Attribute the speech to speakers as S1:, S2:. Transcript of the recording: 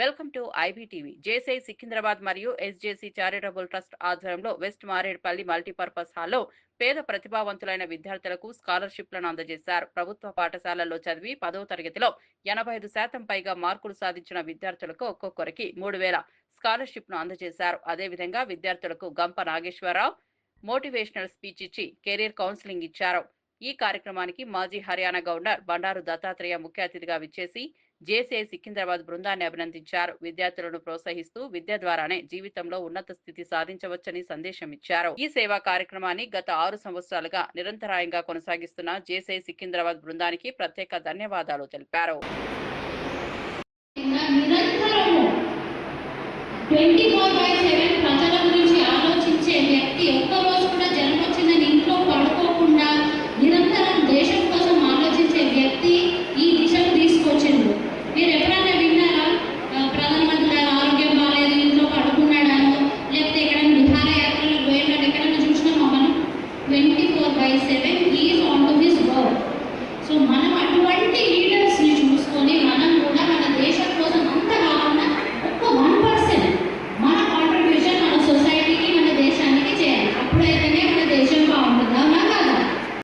S1: Welcome to IBTV. JC Secunderabad మరియు SJC charitable trust ఆధ్వర్యంలో west Marredpally multipurpose హాల్లో పేద ప్రతిభావంతులైన విద్యార్థులకు స్కాలర్షిప్లను అందజేశారు. ప్రభుత్వ పాఠశాలల్లో చదివి పదవ తరగతిలో ఎనభై ఐదు శాతం పైగా మార్కులు సాధించిన విద్యార్థులకు ఒక్కొక్కరికి మూడు వేల స్కాలర్షిప్ను అందజేశారు. అదేవిధంగా విద్యార్థులకు గంప నాగేశ్వరరావు మోటివేషనల్ స్పీచ్ ఇచ్చి కెరీర్ కౌన్సిలింగ్ ఇచ్చారు. ఈ కార్యక్రమానికి మాజీ హర్యానా గవర్నర్ బండారు దత్తాత్రేయ ముఖ్య అతిథిగా విచ్చేసి జేసీఐ సికింద్రాబాద్ బృందాన్ని అభినందించారు. విద్యార్థులను ప్రోత్సహిస్తూ విద్య ద్వారానే జీవితంలో ఉన్నత స్థితి సాధించవచ్చని సందేశం ఇచ్చారు ఈ సేవా కార్యక్రమాన్ని గత ఆరు సంవత్సరాలుగా నిరంతరాయంగా కొనసాగిస్తున్న జేసీఐ సికింద్రాబాద్ బృందానికి ప్రత్యేక ధన్యవాదాలు తెలిపారు.